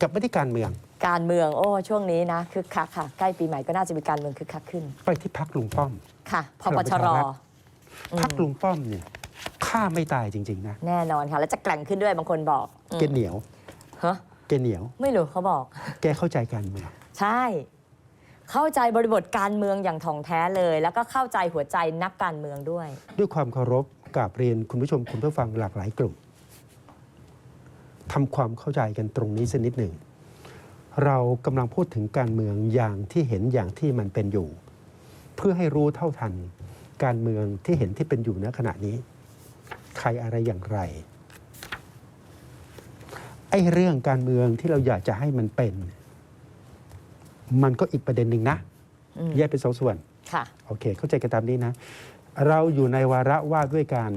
กลับมาที่การเมือง การเมืองโอ้ช่วงนี้นะคึกคักค่ะ ใกล้ปีใหม่ก็น่าจะมีการเมืองคึกคักขึ้น ไปที่พักลุงป้อม ค่ะพพลัปงชประรชารัฐพักลุงป้อมเนี่ยฆ่าไม่ตายจริง ๆ นะ แน่นอนค่ะ แล้วจะแกร่งขึ้นด้วยบางคนบอกอืมแกเหนียวฮะแกเหนียว ไม่รู้เขาบอก แกเข้าใจการเมือง ใช่ เข้าใจบริบทการเมืองอย่างถ่องแท้เลย แล้วก็เข้าใจหัวใจนักการเมืองด้วย ด้วยความเคารพกราบเรียนคุณผู้ชมคุณผู้ฟังหลากหลายกลุ่ม ทำความเข้าใจกันตรงนี้สักนิดหนึ่ง เรากำลังพูดถึงการเมืองอย่างที่เห็นอย่างที่มันเป็นอยู่ เพื่อให้รู้เท่าทัน การเมืองที่เห็นที่เป็นอยู่ณขณะนี้ ใครอะไรอย่างไรไอ้เรื่องการเมืองที่เราอยากจะให้มันเป็น มันก็อีกประเด็นหนึ่งนะอืมแยกเป็นสองส่วนค่ะโอเค เข้าใจกันตามนี้นะ เราอยู่ในวาระว่าด้วยการ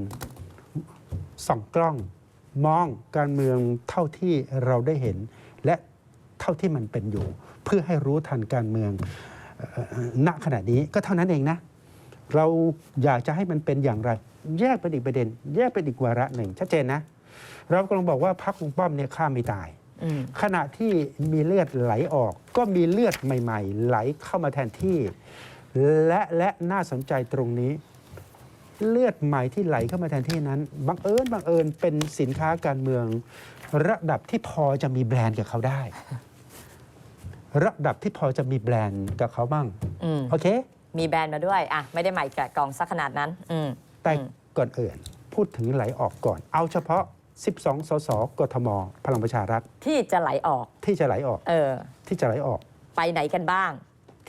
ส่องกล้อง มองการเมืองเท่าที่เราได้เห็น และเท่าที่มันเป็นอยู่ เพื่อให้รู้ทันการเมืองเอ่อณขณะนี้ก็เท่านั้นเองนะ เราอยากจะให้มันเป็นอย่างไร แยกเป็นอีกประเด็น แยกเป็นอีกวาระหนึ่งชัดเจนนะ เรากำลังบอกว่าพรรคลุงป้อมเนี่ยฆ่าไม่ตายอืมขณะที่มีเลือดไหลออก ก็มีเลือดใหม่ ๆ ไหลเข้ามาแทนที่ และและน่าสนใจตรงนี้ เลือดใหม่ที่ไหลเข้ามาแทนที่นั้นบังเอิญบังเอิญเป็นสินค้าการเมือง ระดับที่พอจะมีแบรนด์กับเขาได้ ระดับที่พอจะมีแบรนด์กับเขาบ้างอืมโอเค มีแบรนด์มาด้วยอะไม่ได้ใหม่แกะกล่องสักขนาดนั้น อืม แต่อืม ก่อนอื่นพูดถึงไหลออกก่อน เอาเฉพาะ 12 สสกทมพลังประชารัฐที่จะไหลออก ที่จะไหลออกเออ ที่จะไหลออก ไปไหนกันบ้าง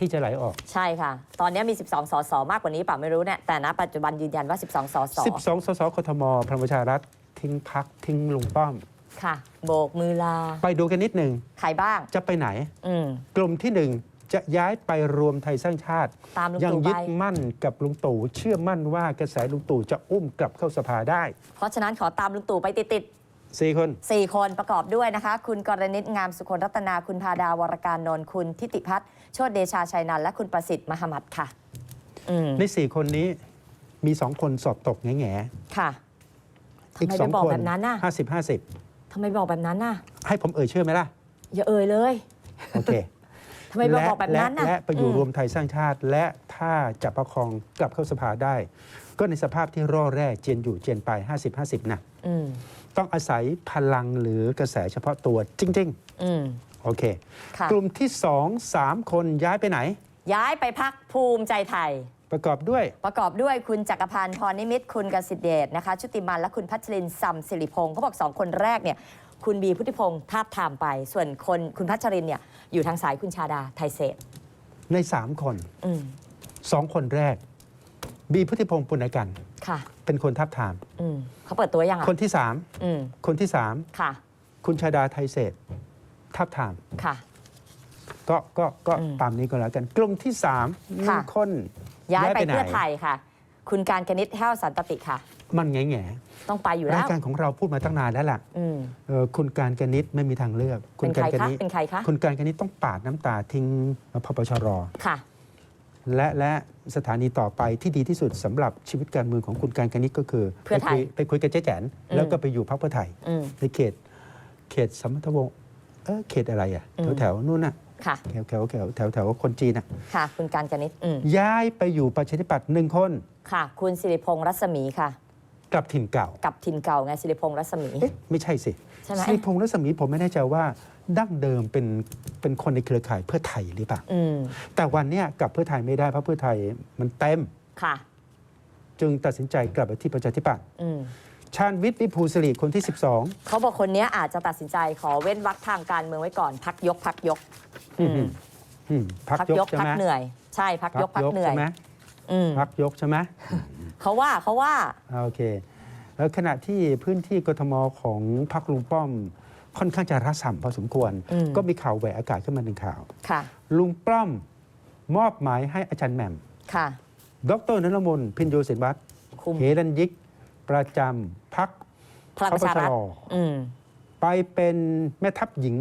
ที่จะไหลออก ใช่ค่ะ ตอนนี้มี 12 สส มากกว่านี้เปล่าไม่รู้เนี่ย แต่ณปัจจุบันยืนยันว่า 12 สส 12 สสกทมพลังประชารัฐทิ้งพักทิ้งลุงป้อม ค่ะ โบกมือลา ไปดูกันนิดหนึ่งใครบ้าง จะไปไหน อืม กลุ่มที่หนึ่งจะย้ายไปรวมไทยสร้างชาติ ตามลุงยังตู่ยึไป ดมั่นกับลุงตู่เชื่อมั่นว่ากระแสลุงตู่จะอุ้มกลับเข้าสภาได้เพราะฉะนั้นขอตามลุงตู่ไปติดสี่คนๆ4คนประกอบด้วยนะคะ คุณกรณิตงามสุคนรัตนาคุณพาดาวรการนนท์คุณทิติพัฒน์ โชติเดชาชัยนันท์และคุณประสิทธิ์มหมัดค่ะอืมในสี่คนนี้มีสองคนสอบตกแง่แง่ค่ะๆทำไมไปบอกแบบนั้นน่ะห้าสิบห้าสิบทำไมบอกแบบนั้นน่ะ ให้ผมเอ่ยชื่อไหมล่ะ อย่าเอ่ยเลย โอเคทำไมมาบอกแบบนั้นและน่ะและไปอยู่มรวมไทยสร้างชาติ และถ้าจะประคองกลับเข้าสภาได้ ก็ในสภาพที่ร่อแร่เจียนอยู่เจียนไป50-50นะอืมต้องอาศัยพลังหรือกระแสเฉพาะตัวจริงอืมๆ โอเค ค่ะ กลุ่มที่ 2 3 คนย้ายไปไหน ย้ายไปพักภูมิใจไทย ประกอบด้วย ประกอบด้วยคุณจักรพันธ์พรนิมิตรคุณกสิทธิเดชนะคะ ชุติมันและคุณพัชรินทร์ซัมสิริพงศ์เขาบอกสองคนแรกเนี่ย คุณบีพุทธิพงศ์ทาบทามไป ส่วนคนคุณพัชรินทร์เนี่ยอยู่ทางสายคุณชาดาไทยเศษใน 3 คน อืม2 คนแรก บีพุทธิพงศ์ปุณกัน ค่ะ เป็นคนทับทาม อืมเขาเปิดตัวยังอะคนที่ อืม3 คนที่ ค่ะ 3 คุณชาดาไทยเศษ ทับทามค่ะ ก็ก็ก็อืมตามนี้ก็แล้วกัน กลุ่มที่3หนึ่ค่ะงคนย้ายไปหนเพื่อไทยค่ะ คุณการกนิษฐ์แห้วสันตติค่ะ มันแง่แง่ต้องไปอยู่ราแล้ยวการของเราพูดมาตั้งนานแล้วล่ะอืมเอ่อคุณการกนิษฐ์ไม่มีทางเลือก คุเป็ณนใคการรกคะนิษฐ์เป็นใครคะคุณการกนิษฐ์ต้องปาดน้ำตาทิ้งพปชร ค่ะ และและสถานีต่อไปที่ดีที่สุดสำหรับชีวิตการเมืองของคุณการกนิษฐ์ก็คือเพื่อไทยไปคุยไปคุยกับเจ๊แจน อืม แล้วก็ไปอยู่พรรคเพื่อไทย อืม ในเขตเขตสมรทวงศ์ เออเขตอะไรอะอืแถม วแถวนู่นน่ะค่ะ แถวแถวแถวแถวแถวคนจีนน่ะค่ะ คุณการกนิษฐ์อืมย้ายไปอยู่ประชาธิปัตย์หนึ่งคน ค่ะ คุณสิริพงษ์รัศมีค่ะ กลับถิ่นเก่า กับทินเก่าไงสิริพงษ์รัศมี เอ๊ะ ไม่ใช่สิใช่ไหม สิริพงษ์รัศมีผมไม่แน่ใจว่าดั้งเดิมเป็นเป็นคนในเครือข่ายเพื่อไทยหรือเปล่า อืมแต่วันเนี้ยกลับเพื่อไทยไม่ได้เพราะเพื่อไทยมันเต็ม ค่ะ จึงตัดสินใจกลับไปที่ประชาธิปัตย์อืม ชาญวิทย์วิภูสิริคนที่ 12 เขาบอกคนเนี้ยอาจจะตัดสินใจขอเว้นวรรคทางการเมืองไว้ก่อนพักยกพักยกอืมอืมพักยกใช่พัไหมเหนื่อย ใช่พักยกพักเหนื่อยใช่ไหมอืมพักยกใช่ไหมเขาว่าเขาว่า อ่าโอเคแล้วขณะที่พื้นที่กทมของพรรคลุงป้อม ค่อนข้างจะรัศมพอสมควร อืม ก็มีข่าวแหวกอากาศขึ้นมาหนึ่งข่าว ค่ะ ลุงป้อมมอบหมายให้อาจารย์แหม่มค่ะ ดรนรมนพินโยศินวัตรคุม เฮรันยิก ประจำพักพลังประชารัฐอืม ไปเป็นแม่ทัพหญิง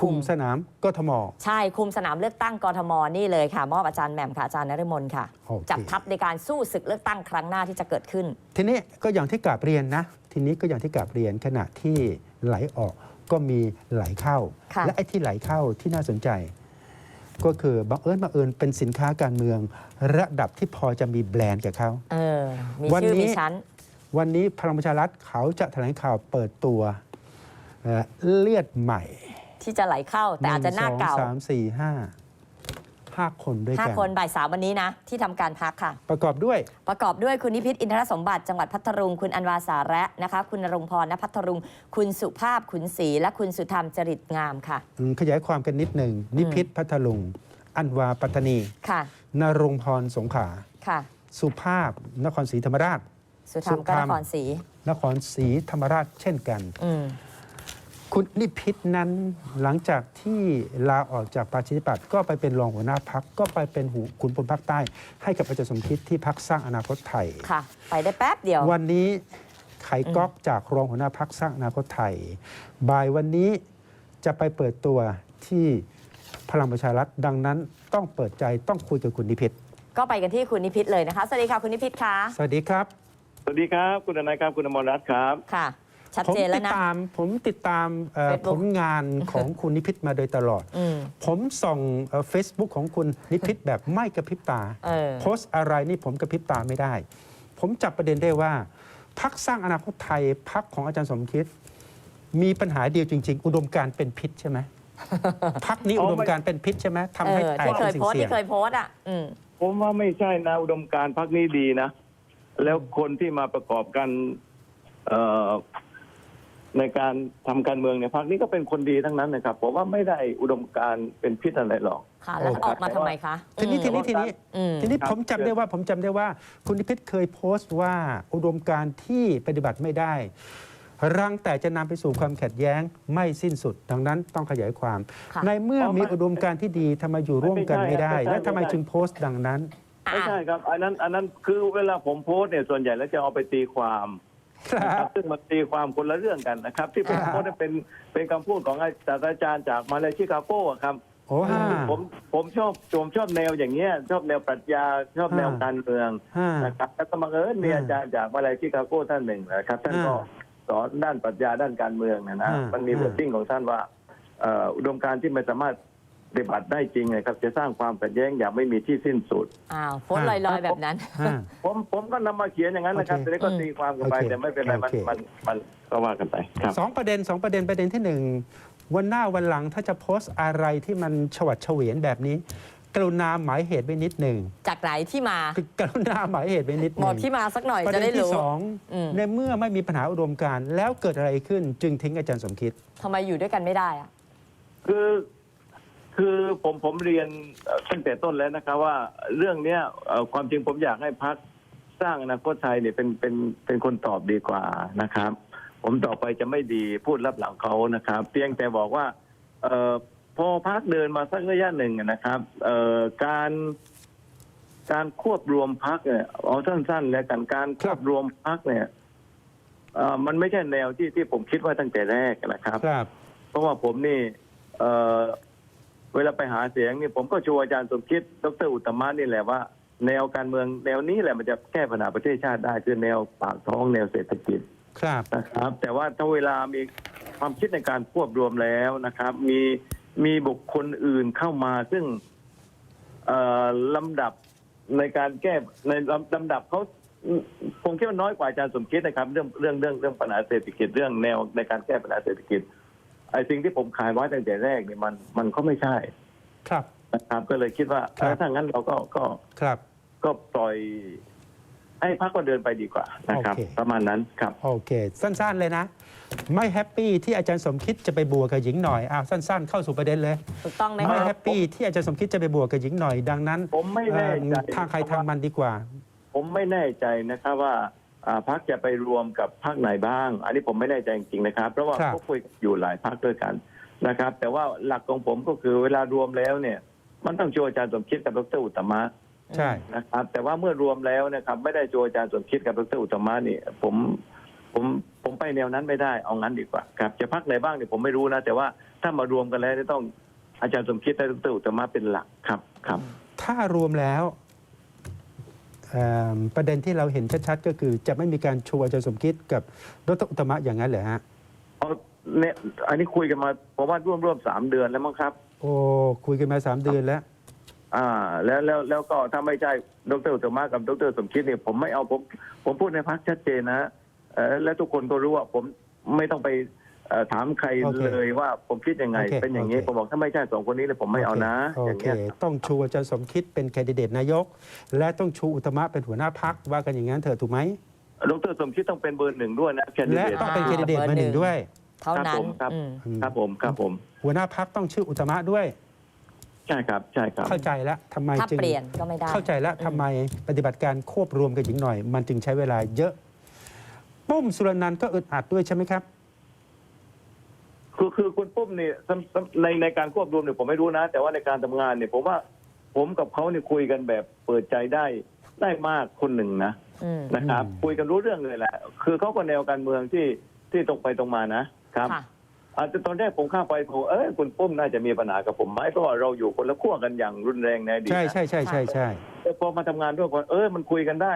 คุมคุมสนามกทม ใช่ คุมสนามเลือกตั้งกทมนี่เลยค่ะ มอบอาจารย์แหม่มค่ะอาจารย์นฤมลค่ะ โอเค จับทัพในการสู้ศึกเลือกตั้งครั้งหน้าที่จะเกิดขึ้น ทีนี้ก็อย่างที่กราบเรียนนะ ทีนี้ก็อย่างที่กราบเรียนขณะที่ไหลออกก็มีไหลเข้า ค่ะ และไอ้ที่ไหลเข้าที่น่าสนใจ ก็คือบังเอิญบังเอิญเป็นสินค้าการเมือง ระดับที่พอจะมีแบรนด์กับเขา เออ มีวันชื่อนี้ มีชั้น วันนี้พลังประชารัฐเขาจะแถลงข่าวเปิดตัวเอ่อเลือดใหม่ ที่จะไหลเข้าแต่อาจจะหน้าเก่าสามสี่ห้าห้าคนด้วยห้ากันคนบ่ายสามวันนี้นะ ที่ทำการพักค่ะ ประกอบด้วย ประกอบด้วยคุณนิพิษอินทรสมบัติจังหวัดพัทลุงคุณอันวาสาระนะคะคุณนรงพรณพัทลุงคุณสุภาพขุนศรีและคุณสุธรรมจริตงามค่ะอืมขยายความกันนิดหนึ่งนิพิษพัทลุงอันวาปัตตานีค่ะนรงพรสงขลาค่ะ สุภาพนครศรีธรรมราช สุธรรมก็สุธรนรมครศรีนครศรีธรรมราชเช่นกันอืมคุณนิพิษนั้นหลังจากที่ลาออกจากประชาธิปัตย์ก็ไปเป็นรองหัวหน้าพักก็ไปเป็นหูขุนพลภาคใต้ ให้กับอาจารย์สมคิดที่พักสร้างอนาคตไทยค่ะ ไปได้แป๊บเดียว วันนี้ไขก๊อกจากรองหัวหน้าพักสร้างอนาคตไทยบ่ายวันนี้จะไปเปิดตัวที่พลังประชารัฐดังนั้นต้องเปิดใจต้องคุยกับคุณนิพิษก็ไปกันที่คุณนิพิษเลยนะคะ สวัสดีค่ะคุณนิพิษคะสวัสดีครับส วัสดีครับ คุณทนายครับ คุณอมรรัตน์ครับ ค่ะ ชัดผมเจนแล้ติวดนะ ตามผมติดตามเอ่อ Facebook ผลงานของคุณนิพิษมาโดยตลอด อืม ผมส่องเฟซบุ๊กของคุณนิพิษแบบไม่กระพริบตา เออ โพสต์อะไรนี่ผมกระพริบตาไม่ได้ ผมจับประเด็นได้ว่า พักสร้างอนาคตไทยพักของอาจารย์สมคิด มีปัญหาเดียวจริง ๆ อุดมการณ์เป็นพิษใช่ไหม พักนี้อ๋อุอดมไม่การณ์เป็นพิษใช่ไหมทำเอให้อแตกที่เคเป็นยสิ่งโพสต์เสี่ยที่งเคยโพสต์อะ อืม ผมว่าไม่ใช่นะอุดมการณ์พักนี้ดีนะ แล้วคนที่มาประกอบกันเอ่อในการทำการเมืองเนี่ยพักนี้ก็เป็นคนดีทั้งนั้นนะครับผมว่าไม่ได้อุดมการณ์เป็นพิษอะไรหรอกค่ะแล้วโอ้ออกมาทำไมคะทีนี้ทีนี้ทีนี้อืมทีนี้ครับผมจำได้ว่าผมจำได้ว่า คุณนิพิษเคยโพสต์ว่าอุดมการณ์ที่ปฏิบัติไม่ได้รังแต่จะนำไปสู่ความขัดแย้งไม่สิ้นสุด ดังนั้นต้องขยายความค่ะในเมื่อมีอุดมการณ์ที่ดีทำไมอยู่ร่วมกันไม่ได้ไม่ใช่และทำไมไม่ใช่จึงโพสต์ดังนั้นอะ ไม่ใช่ครับ อันนั้น อันนั้นคือเวลาผมโพสต์เนี่ยส่วนใหญ่แล้วจะเอาไปตีความครันะครับบซึ่งมันตีความคนละเรื่องกันนะครับ ที่ผมครับโพสต์เนี่ยเป็นเป็นคำพูดของอาจารย์จากมาเลชิคาโกอะครับโอ้ห้าผมผมชอบผมชอบแนวอย่างเงี้ยชอบแนวปรัชญาชอบแนวอ่าการเมืองห้านะครับแล้วก็บังเอิญมีอ่าอาจารย์จากมาเลชิคาโกท่านหนึ่งนะครับท่านก็อ่าสอนด้านปรัชญาด้านการเมืองนะนะอ่ามัมันมีอ่าบทติ้งของท่านว่าเอ่ออุดมการณ์ที่ไม่สามารถ ปฏิบัติได้จริงนะครับ จะสร้างความขัดแย้งอย่างไม่มีที่สิ้นสุด อ้าวโพสต์ลอยๆแบบนั้นห้าผมผมก็นำมาเขียนอย่างนั้นนะครับโอเคแต่นี้ก็ตีความกันไปโอเคแต่ไม่เป็นไรมันโอเค มันมันก็ว่ากันไปครับ สองประเด็นสองประเด็นประเด็นที่หนึ่งวันหน้าวันหลังถ้าจะโพสต์อะไรที่มันฉวัดเฉวียนแบบนี้ กรุณาหมายเหตุไว้นิดหนึ่งจากไหนที่มาคือกรุณาหมายเหตุไว้นิดหบอนึ่กงที่มาสักหน่อยประจะเด็นได้ที่รู้ สองอืม ในเมื่อไม่มีปัญหาอุดมการณ์แล้วเกิดอะไรขึ้นจึงทิ้งอาจารย์สมคิด ทำไมอยู่ด้วยกันไม่ได้อะ คือ คือผมผมเรียนเอ่อตั้งแต่ต้นแล้วนะครับว่าเรื่องเนี้ยเอ่อความจริงผมอยากให้พักสร้างอนาคตไทยเนี่ยเป็นเป็นเป็นคนตอบดีกว่านะครับ ผมต่อไปจะไม่ดีพูดรับหลังเขานะครับเพียงแต่บอกว่าเอ่อพอพักเดินมาสักระยะหนึ่งนะครับเอ่อการการควบรวมพักเนี่ยเอาสั้นๆ แล้วกันการควบรวมพักเนี่ยเอ่อมันไม่ใช่แนวที่ที่ผมคิดว่าตั้งแต่แรกนะครับ ครับ เพราะว่าผมนี่เอ่อ เวลาไปหาเสียงนี่ผมก็ชวนอาจารย์สมคิด ดรอุตตมะนี่แหละว่า แนวการเมืองแนวนี้แหละมันจะแก้ปัญหาประเทศชาติได้คือแนวปากท้องแนวเศรษฐกิจครับนะครับ แต่ว่าถ้าเวลามีความคิดในการควบรวมแล้วนะครับ มีมีบุคคลอื่นเข้ามาซึ่งเอ่อลำดับในการแก้ในลำลำดับเขาผมคิดว่าน้อยกว่าอาจารย์สมคิดนะครับ เรื่องเรื่องเรื่องเรื่องปัญหาเศรษฐกิจเรื่องแนวในการแก้ปัญหาเศรษฐกิจ ไอ้สิ่งที่ผมขายไว้ตั้งแต่แรกเนี่ยมันมันก็ไม่ใช่ครับ นะครับ ก็เลยคิดว่าครับเออถ้างั้นเราก็ก็ครับ ก็ปล่อย ให้พักก็เดินไปดีกว่านะครับ โอเค ประมาณนั้นครับ โอเค สั้นๆเลยนะ ไม่แฮปปี้ที่อาจารย์สมคิดจะไปบวกกับหญิงหน่อยอ้าวสั้น ๆ เข้าสู่ประเด็นเลย ถูกต้องไหมไม่คะแฮปปี้ที่อาจารย์สมคิดจะไปบวกกับหญิงหน่อยดังนั้นผมไม่แน่ใจ เอ่อทางใครทางมันดีกว่า ผมไม่แน่ใจนะครับว่าอ่า พักจะไปรวมกับพักไหนบ้าง อันนี้ผมไม่แน่ใจจริงๆนะครับ เพราะว่าครับเขาคุยอยู่หลายพักด้วยกันนะครับ แต่ว่าหลักของผมก็คือเวลารวมแล้วเนี่ย มันต้องโชว์อาจารย์สมคิดกับดรอุตตมะใช่นะครับ แต่ว่าเมื่อรวมแล้วนะครับ ไม่ได้โชว์อาจารย์สมคิดกับดรอุตตมะนี่ผมผมผมไปแนวนั้นไม่ได้เอางั้นดีกว่าครับจะพักไหนบ้างเนี่ยผมไม่รู้นะ แต่ว่าถ้ามารวมกันแล้วเนี่ยต้องอาจารย์สมคิดและดรอุตตมะเป็นหลักครับครับ ถ้ารวมแล้วเอิ่ม ประเด็นที่เราเห็นชัดๆ ก็คือจะไม่มีการชูอาจารย์สมคิดกับดรอุตตมะอย่างนั้นเหรอฮะเอาเนี่ยอันนี้คุยกันมาผมว่าร่วมร่วมสามเดือนแล้วมั้งครับ โอ้คุยกันมาสามเดือนแล้ว อ่า แล้วแล้วแล้วก็ถ้าไม่ใช่ดรอุตตมะกับดรสมคิดเนี่ยผมไม่เอาผมผมพูดในพักชัดเจนนะเออและทุกคนก็รู้ว่าผมไม่ต้องไป เอ่อถามใครโอเคเลยว่าผมคิดยังไง โอเคเป็นอย่างนี้โอเค ผมบอกถ้าไม่ใช่สองคนนี้เลยผมไม่เอานะ โออย่างเค เงี้ย ต้องชูอาจารย์สมคิดเป็นแคนดิเดตนายก และต้องชูอุตตมะเป็นหัวหน้าพักว่ากันอย่างนั้นเถอะถูกไหม ดรสมคิดต้องเป็นเบอร์หนึ่งด้วยนะแคนดิและเดต ต้องเป็นแคนดิเดตเบอร์มาหหนึ่นึ่งงด้วย เท่านั้นครับผมครับอืมอืม ครับผมครับผมหัวหน้าพักต้องชื่ออุตตมะด้วย ใช่ครับใช่ครับ เข้าใจแล้วทำไมถ้าจึงเปลี่ยนก็ไม่ได้ เข้าใจแล้วทำไมปฏิบัติการควบรวมกันหญิงหน่อย มันจึงใช้เวลาเยอะ ปุ้มสุรนันท์ก็อึดอัดด้วยใช่ไหมครับ คือคือคุณปุ้มเนี่ยสำสำในในการควบรวมเนี่ยผมไม่รู้นะ แต่ว่าในการทำงานเนี่ยผมว่าผมกับเขาเนี่ยคุยกันแบบเปิดใจได้ได้มากคนหนึ่งนะอืมนะครับอืมคุยกันรู้เรื่องเลยแหละ คือเขาก็แนวการเมืองที่ที่ตรงไปตรงมานะครับค่ะอาจจะตอนแรกผมข้ามไปผมเออคุณปุ้มน่าจะมีปัญหากับผมไหมเพราะว่าเราอยู่คนละขั้วกันอย่างรุนแรงในอดีตใช่นะใช่ใช่ใช่ใช่แต่พอมาทำงานด้วยกันเออมันคุยกันได้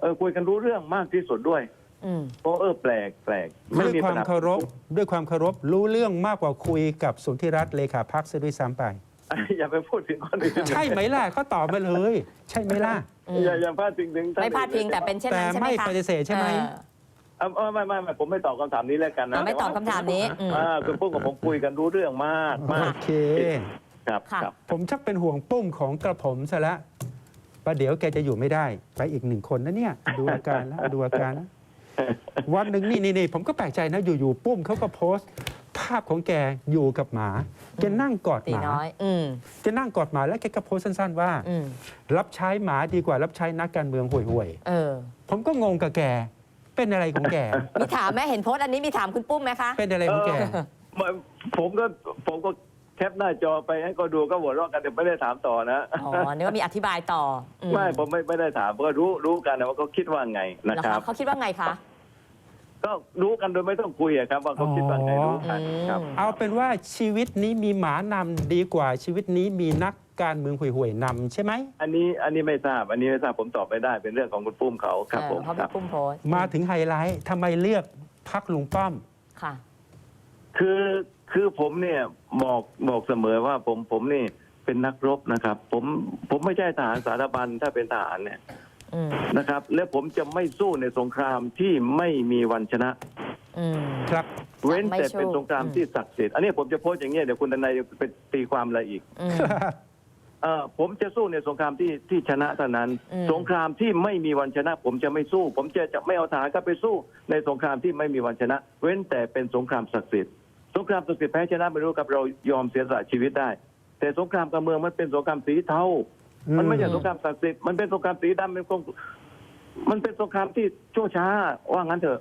เออคุยกันรู้เรื่องมากที่สุดด้วย อืม เพราะเออแปลกแปลกด้วยคปัวาญมหเคารพด้วยความเคารพรู้เรื่องมากกว่าคุยกับสุนทรรัตน์เลขาพักซะด้วยซ้ำไป อย่าไปพูดถึงคนอื่นใช่ไหมล่ะก็ตอบมาเลย ใช่ไหมล่ะ อืม อย่าอย่าพลาดพิงถึงท่นไม่พลาดพิงแต่เป็นเช่นนั้นใช่ไหมแต่คะไม่ปฏิเสธใช่ไหมเออ เอาเอาไม่ไม่ไม่ผมไม่ตอบคำถามนี้แล้วกันนะเราไม่ตอบคำถามนี้อืม อ่าคุณปุ้มกับผมคุยกันรู้เรื่องมากมากโอเค ครับค่ะ ครับ ผมชักเป็นห่วงปุ้มของกระผมซะแล้วประเดี๋ยวแกจะอยู่ไม่ได้ ไปอีกหนึ่งคนนะเนี่ย ดูอาการแล้วดูอาการแล้ว วันหนึ่งนี่นี่นี่ผมก็แปลกใจนะอยู่ๆปุ้มเขาก็โพสต์ ภาพของแกอยู่กับหมา แกนั่งกอดตีหมา น้อย อืม แกนั่งกอดหมาแล้วแกก็โพสต์สั้น ๆ ว่า อืม รับใช้หมาดีกว่ารับใช้นักการเมืองห่วยเออ ๆผมก็งงกับแก เป็นอะไรของแก มีถามไหมเห็นโพสต์อันนี้มีถามคุณปุ้มไหมคะ เป็นอะไรของแกไม่ผมก็ผมก็ แคปหน้าจอไปให้ก็ดูก็หัวเราะกันแต่ไม่ได้ถามต่อนะอ๋อนึกว่ามีอธิบายต่ออืไม่ผมไม่ไม่ได้ถามเพราะรู้รู้กันนะว่าเขาคิดว่าไงนะเหรอครัคะบเขาคิดว่าไงคะก็รู้กันโดยไม่ต้องคุยอะครับ ว่าเขาคิดว่าไงรู้กันครับอืมเอาเป็นว่าชีวิตนี้มีหมานำดีกว่าชีวิตนี้มีนักการเมืองห่วยๆนำใช่ไหม อันนี้อันนี้ไม่ทราบ อันนี้ไม่ทราบผมตอบไม่ได้เป็นเรื่องของคุณปุ้มเขาครับเออผมเพราะคพี่รับปุ้มโพสต์มาถึงไฮไลท์ทำไมเลือกพักลุงป้อม ค่ะ คือ คือผมเนี่ยบอกบอกเสมอว่าผมผมนี่เป็นนักรบนะครับ ผมผมไม่ใช่ทหารสารบัญถ้าเป็นทหารเนี่ยอืมนะครับ และผมจะไม่สู้ในสงครามที่ไม่มีวันชนะ อืม ครับ เว้นไม่แต่สู้เป็นสงครามอืมที่ศักดิ์สิทธิ์อันนี้ผมจะโพสต์อย่างเงี้ยเดี๋ยวคุณดนายไปตีความอะไรอีก อืม เอ่อผมจะสู้ในสงครามที่ที่ชนะเท่านั้น อืม สงครามที่ไม่มีวันชนะ ผมจะไม่สู้ ผมจะจะไม่เอาทหารเข้าไปสู้ในสงครามที่ไม่มีวันชนะ เว้นแต่เป็นสงครามศักดิ์สิทธิ์ สงครามศักดิ์สิทธิ์แพ้ชนะไม่รู้กับเรายอมเสียสละชีวิตได้ แต่สงครามการเมืองมันเป็นสงครามสีเทา มันไม่ใช่สงครามศักดิ์สิทธิ์มันเป็นสงครามสีดำเป็นสงมันเป็นสงครามที่ชั่วช้าว่างั้นเถอะ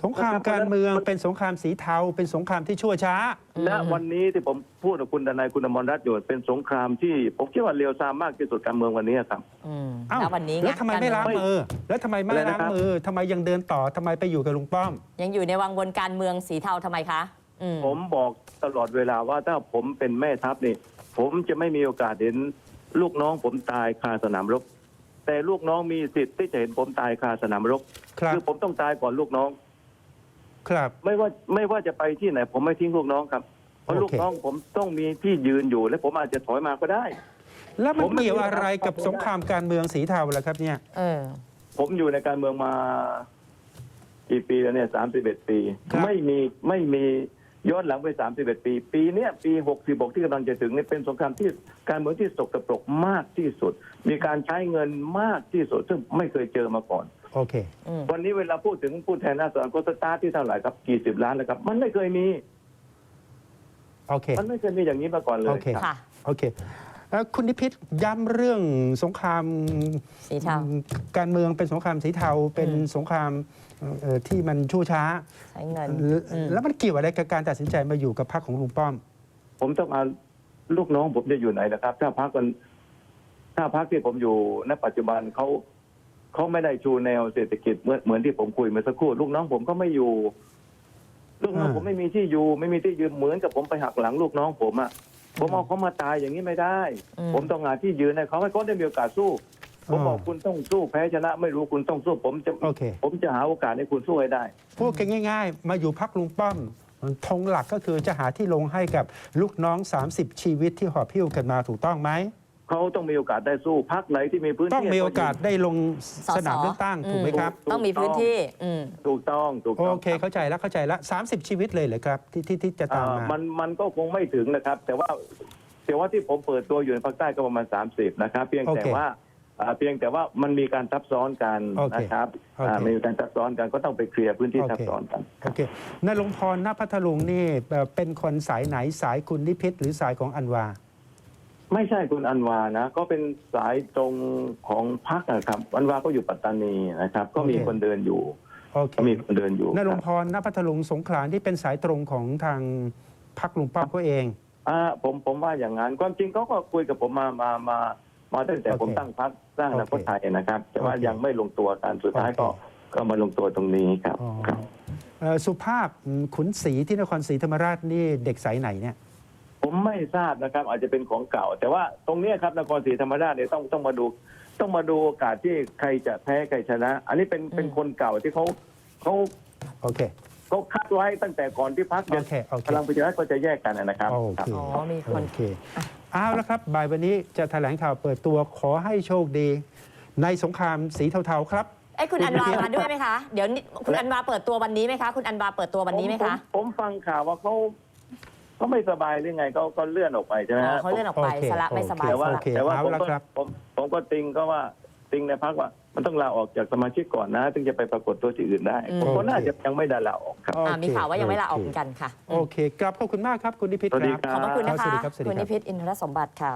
สงครามการเมืองเป็นสงครามสีเทา เป็นสงครามที่ชั่วช้าอืมและวันนี้ที่ผมพูดกับคุณดนายคุณอมรรัตน์อยู่เป็นสงครามที่ผมคิดว่าเลวทรามมากที่สุดการเมืองวันนี้ครับอืมเอ้าแล้ววันนี้งแล้วทำไมไม่ล้างกรเมือ แล้วทำไมไม่อะไรล้านะงครับมือทำไมยังเดินต่อทำไมไปอยู่กับลุงป้อม ยังอยู่ในวังวนการเมืองสีเทาทำไมคะอืมผมบอกตลอดเวลาว่าถ้าผมเป็นแม่ทัพนี่ ผมจะไม่มีโอกาสเห็นลูกน้องผมตายคาสนามรบ แต่ลูกน้องมีสิทธิ์ที่จะเห็นผมตายคาสนามรบครับอผมต้องตายก่อนลูกน้อง ครับ ไม่ว่าไม่ว่าจะไปที่ไหน ผมไม่ทิ้งลูกน้องครับ เพราะโอเค ลูกน้องผมต้องมีที่ยืนอยู่ และผมอาจจะถอยมาก็ได้ แล้วมันผมไม่ เกี่ยวมีอะไรกับครับสงครามการเมืองสีเทาล่ะครับเนี่ย เออ ผมอยู่ในการเมืองมากี่ปีแล้วเนี่ยสามสิบเอ็ดปี ครับ ไม่มีไม่มีย้อนหลังไปสามสิบเอ็ดปี ปีเนี้ยปีหกสิบกที่กำลังจะถึงเนี่ยเป็นสงครามที่การเมืองที่สกปรกมากที่สุด มีการใช้เงินมากที่สุด ซึ่งไม่เคยเจอมาก่อน โอเคอืมวันนี้เวลาพูดถึงผู้แทนราษฎรก็สตาร์ทที่เท่าไหร่ครับกี่สิบล้านแล้วครับ มันไม่เคยมีโอเคมันไม่เคยมีอย่างนี้มาก่อนเลยโอเคครับค่ะโอเคเอ่อคุณนิพิษย้ำเรื่องสงครามสีเทาการเมืองเป็นสงครามสีเทาเป็นอืมสงครามเอ่อที่มันชั่วช้าใช้เงินแล้วอืมแล้วมันเกี่ยวอะไรกับการตัดสินใจมาอยู่กับพรรคของลุงป้อม ผมต้องเอาลูกน้องผมจะอยู่ไหนนะครับ ถ้าพักกันถ้าพักที่ผมอยู่ณปัจจุบันเขา เขาไม่ได้ชูแนวเศรษฐกิจเหมือนเหมือนที่ผมคุยเมื่อสักครู่ลูกน้องผมก็ไม่อยู่ลูกน้องอ่าผมไม่มีที่อยู่ ไม่มีที่ยืนเหมือนกับผมไปหักหลังลูกน้องผมอะผมเอาเขามาตายอย่างนี้ไม่ได้อืมผมต้องหาที่ยืนให้เขาให้เขาได้มีโอกาสสู้ ผมบอกอ๋อคุณต้องสู้แพ้ชนะ ไม่รู้คุณต้องสู้ผมจะโอเค ผมจะหาโอกาสให้คุณสู้ให้ได้พูดกันง่าย ๆ มาอยู่พักลุงป้อมธงหลักก็คือจะหาที่ลงให้กับลูกน้อง 30 ชีวิตที่หอบพิ้วกันมาถูกต้องไหม เขาต้องมีโอกาสได้สู้พักไหนที่มีพื้นที่ต้องมีโอกาสได้ลงสสสนามเลือกตั้งอืมถูกไหมครับ ต้องมีพื้นที่อืมถูกต้องถูกโอต้องเคเข้าใจแล้วเข้าใจแล้ว30 ชีวิตเลยเหรอครับที่ที่ที่จะตามอ่ามามันมันก็คงไม่ถึงนะครับ แต่ว่าแต่ว่าที่ผมเปิดตัวอยู่ในภาคใต้ก็ประมาณ 30 นะครับ เพียงแต่โอเคว่าอ่าเพียงแต่ว่ามันมีการซับซ้อนกันโอเคนะครับโอเคอ่ามีการซับซ้อนกันก็ต้องไปเคลียร์พื้นที่โอเคซับซ้อนกันโอเคนรงค์พรณพัทลุงนี่เอ่อเป็นคนสายไหนสายคุณนิพิษหรือสายของอันวา ไม่ใช่คุณอันวานะ ก็เป็นสายตรงของพักนะครับ อันวาก็อยู่ปัตตานีนะครับ ก็มีโอเคคนเดินอยู่โอเคก็มีคนเดินอยู่นรงคค์บพรณพัทลุงสงขลาที่เป็นสายตรงของทางพักลุงป้อมก็เอง อ่าผมผมว่าอย่างนั้นความจริงเขาก็คุยกับผมมามามามาตั้งแต่โอเคผมตั้งพักสร้างอนาคตไทยนะครับ แต่ว่าโอเคยังไม่ลงตัวกันสุดท้ายก็โอเค ก็มาลงตัวตรงนี้ครับอ๋อครับ เอ่อสุภาพอืมขุนศรีที่นครศรีธรรมราชนี่เด็กสายไหนเนี่ย ผมไม่ทราบนะครับ อาจจะเป็นของเก่า แต่ว่าตรงเนี้ยครับนครศรีธรรมราชเนี่ยต้องต้องมาดู ต้องมาดูโอกาสที่ใครจะแพ้ใครชนะ อันนี้เป็นเป็นคนเก่าที่เขาเขาโอเคเขาคัดไว้ตั้งแต่ก่อนที่พักโอเคโอเคพลังประชารัฐก็จะแยกกันนะครับโอครับเคอ๋อมีคนโอเคเอาแล้วครับบ่ายวันนี้จะแถลงข่าวเปิดตัวขอให้โชคดี ในสงครามสีเทาๆครับไอ้ยคุณอันวามาด้วยไหมคะ เดี๋ยวนี้คุณอันวาเปิดตัววันนี้ไหมคะ คุณอันวาเปิดตัววันนี้ไหมคะผผมฟังข่าวว่าเขา เขาไม่สบายหรือไงก็ก็เลื่อนออกไปใช่ไหมอ๋อฮะเขาเลื่อนออกไปโอเคสละไม่สบายแต่ว่าสโอละเคแต่ว่าเอาผมละก็ครับ ผมผมก็ติงก็ว่าติงในพักว่า มันต้องลาออกจากสมาชิกก่อนนะ ถึงจะไปปรากฏตัวที่อื่นได้อืมผมก็น่าจะยังไม่ได้ลาออกครับโอเคอ่ามีข่าวว่ายังไม่ลาออกเหมือนกันค่ะ โอเคกลับขอบคุณมากครับคุณนิพิษสวัสดีครับขอบพระคุณนะสวัคะสดีครับสวัสดีคุณครันิบพิษอินทรสมบัติค่ะ